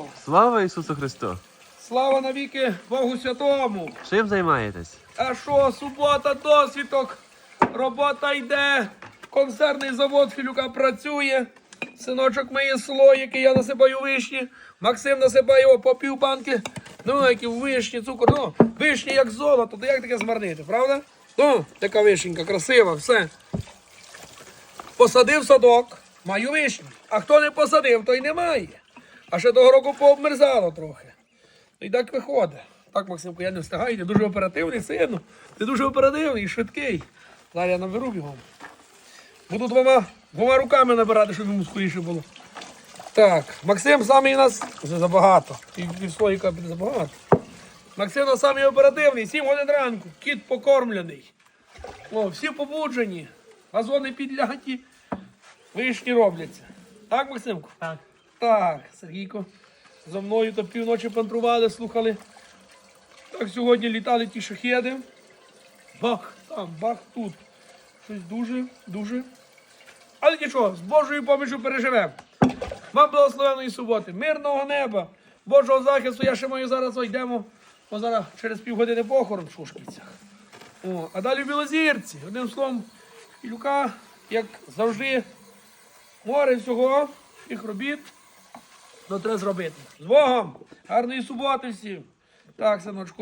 Христу! Слава Ісусу Христу! Слава навіки Богу Святому! Чим займаєтесь? А що, субота, досвідок, робота йде, консервний завод Філюка працює, синочок миє слоїки, я насипаю вишні, Максим насипає його по пів банки, ну, які вишні, цукор, ну, вишні як золото, то як таке змарнити, правда? Ну, така вишенька, красива, все. Посадив садок, маю вишні. А хто не посадив, той не має. А ще того року пообмерзало трохи. Ну і так виходить. Так, Максимко, я не встигаю, ти дуже оперативний, сину. Ти дуже оперативний швидкий. Зараз я наберу його. Буду двома, двома руками набирати, щоб йому скоріше було. Так, Максим самий у нас вже забагато. І від слоїка буде забагато. Максим у нас самий оперативний, 7 годин ранку, кіт покормлений. О, всі побуджені, газони підляті, вишні робляться. Так, Максимку? Так. Так, Сергійко. За мною то півночі пантрували, слухали. Так сьогодні літали ті шахеди. Бах там, бах тут. Щось дуже, дуже. Але нічого, з Божою помічю переживемо. Вам благословеної суботи, мирного неба, Божого захисту. Я ще маю зараз йдемо. Бо зараз через півгодини похорон в Шушківцях. О, а далі в Білозірці. Одним словом, Ілюка, як завжди, море всього, всіх робіт. Ну, треба зробити. З Богом! Гарної суботи всім! Так, синочку.